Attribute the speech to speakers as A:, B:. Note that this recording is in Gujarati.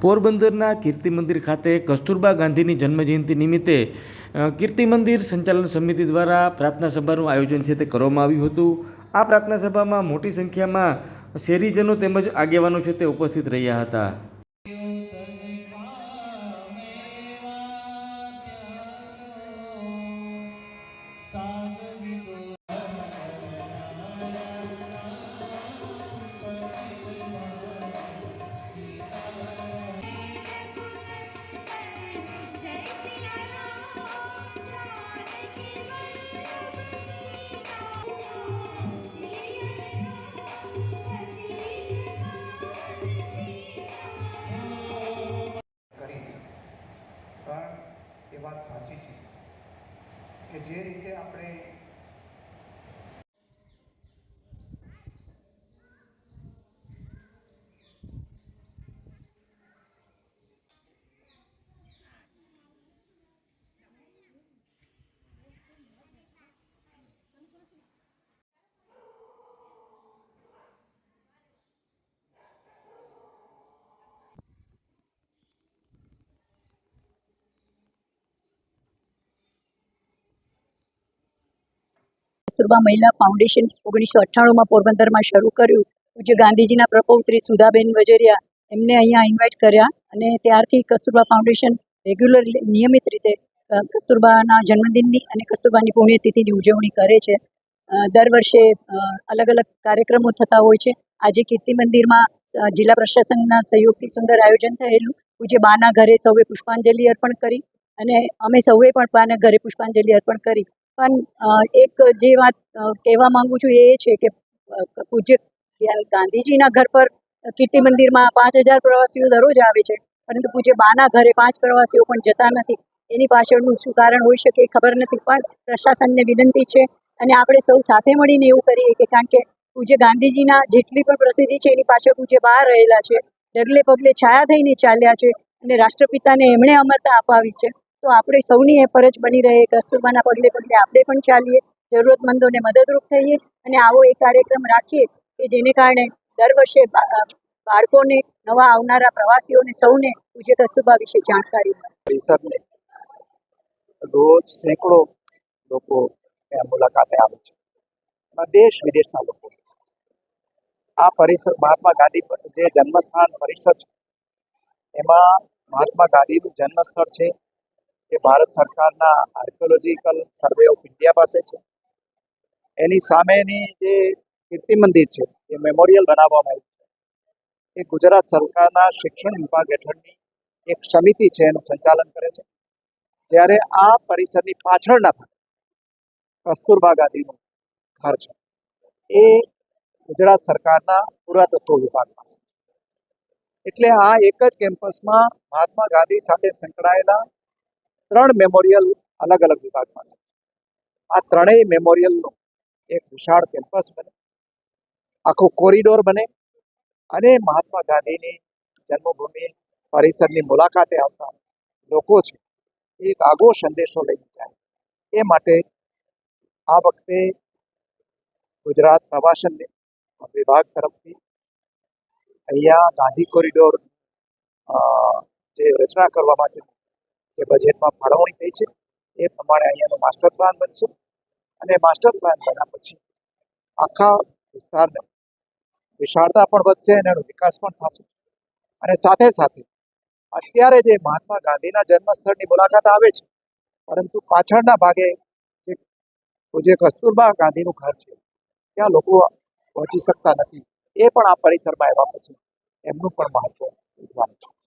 A: પોરબંદરના કીર્તિ મંદિર ખાતે કસ્તુરબા ગાંધીની જન્મજયંતિ નિમિત્તે કીર્તિ મંદિર સંચાલન સમિતિ દ્વારા પ્રાર્થના સભાનું આયોજન છે તે કરવામાં આવ્યું હતું. આ પ્રાર્થના સભામાં મોટી સંખ્યામાં શહેરીજનો તેમજ આગેવાનો છે તે ઉપસ્થિત રહ્યા હતા.
B: પણ એ વાત સાચી છે કે જે રીતે આપણે
C: કસ્તુરબા મહિલા ફાઉન્ડેશન ઓગણીસો અઠ્ઠાણુંમાં પોરબંદરમાં શરૂ કર્યું. પૂજ્ય ગાંધીજીના પ્રપૌત્રી સુધાબેન વજેરિયા એમને અહીંયા ઇન્વાઇટ કર્યા અને ત્યારથી કસ્તુરબા ફાઉન્ડેશન રેગ્યુલર નિયમિત રીતે કસ્તુરબાના જન્મદિનની અને કસ્તુરબાની પુણ્યતિથિની ઉજવણી કરે છે. દર વર્ષે અલગ અલગ કાર્યક્રમો થતા હોય છે. આજે કીર્તિ મંદિરમાં જિલ્લા પ્રશાસનના સહયોગથી સુંદર આયોજન થયેલું. પૂજ્ય બાના ઘરે સૌએ પુષ્પાંજલિ અર્પણ કરી અને અમે સૌએ પણ બાના ઘરે પુષ્પાંજલિ અર્પણ કરી. પણ એક જે વાત કહેવા માંગુ છું એ છે કે પૂજ્ય ગાંધીજીના ઘર પર કીર્તિ મંદિરમાં પાંચ હજાર પ્રવાસીઓ દરરોજ આવે છે. પરંતુ પૂજ્ય બાના ઘરે પાંચ પ્રવાસીઓ પણ જતા નથી. એની પાછળનું શું કારણ હોઈ શકે એ ખબર નથી. પણ પ્રશાસનને વિનંતી છે અને આપણે સૌ સાથે મળીને એવું કરીએ કે કારણ કે પૂજ્ય ગાંધીજીના જેટલી પણ પ્રસિદ્ધિ છે એની પાછળ પૂજ્ય બહાર રહેલા છે. ડગલે પગલે છાયા થઈને ચાલ્યા છે અને રાષ્ટ્રપિતાને એમણે અમરતા અપાવી છે. તો આપણે સૌની એ ફરજ બની રહે કસ્તુરબાના પગલે પગલે આપણે પણ ચાલીએ જરૂરતમંદોને મદદરૂપ થઈએ અને આવો એક કાર્યક્રમ રાખીએ કે જેને કારણે દર વર્ષે બાળકોને નવા આવનારા પ્રવાસીઓને સૌને પૂજ્ય કસ્તુરબા વિશે જાણકારી મળે.
D: રોજ સેંકડો લોકો મુલાકાતે આવે છે. દેશ વિદેશના લોકો આ પરિસર મહાત્મા ગાંધી જે જન્મસ્થાન પરિસર છે, એમાં મહાત્મા ગાંધીનું જન્મસ્થળ છે એ ભારત સરકારના આર્કિયોલોજીકલ સર્વે ઓફ ઇન્ડિયા પાસે છે. એની સામેની જે કીર્તિ મંદિર છે, એ મેમોરિયલ બનાવવામાં આવ્યું છે. એ ગુજરાત સરકારના શિક્ષણ વિભાગ હેઠળની એક સમિતિ છે, એનું સંચાલન કરે છે. જ્યારે આ પરિસરની પાછળના ભાગ કસ્તુરબા ગાંધીનું ઘર છે, એ ગુજરાત સરકારના પુરાતત્વ વિભાગ પાસે એટલે આ એક જ કેમ્પસમાં મહાત્મા ગાંધી સાથે સંકળાયેલા ત્રણ મેમોરિયલ અલગ અલગ વિભાગમાં છે. આ ત્રણેય મેમોરિયલનું એક વિશાળ કેમ્પસ બને, આખો કોરિડોર બને અને મહાત્મા ગાંધીની જન્મભૂમિ પરિસરની મુલાકાતે આવતા લોકો છે એક આગો સંદેશો લઈને જાય. એ માટે આ વખતે ગુજરાત પ્રવાસન વિભાગ તરફથી અહીંયા ગાંધી કોરિડોર જે રચના કરવા માટે જે બજેટમાં ફાળવણી થઈ છે, એ પ્રમાણે અહીંયાનો માસ્ટર પ્લાન બનશે અને માસ્ટર પ્લાન બન્યા પછી આખા વિસ્તારને વિશાળતા પણ વધશે અને એનો વિકાસ પણ થશે. અને સાથે સાથે અત્યારે જે મહાત્મા ગાંધીના જન્મસ્થળની મુલાકાત આવે છે, પરંતુ પાછળના ભાગે જે કસ્તુરબા ગાંધીનું ઘર છે, ત્યાં લોકો પહોંચી શકતા નથી. એ પણ આ પરિસરમાં આવ્યા પછી એમનું પણ મહત્વ વધવાનું છે.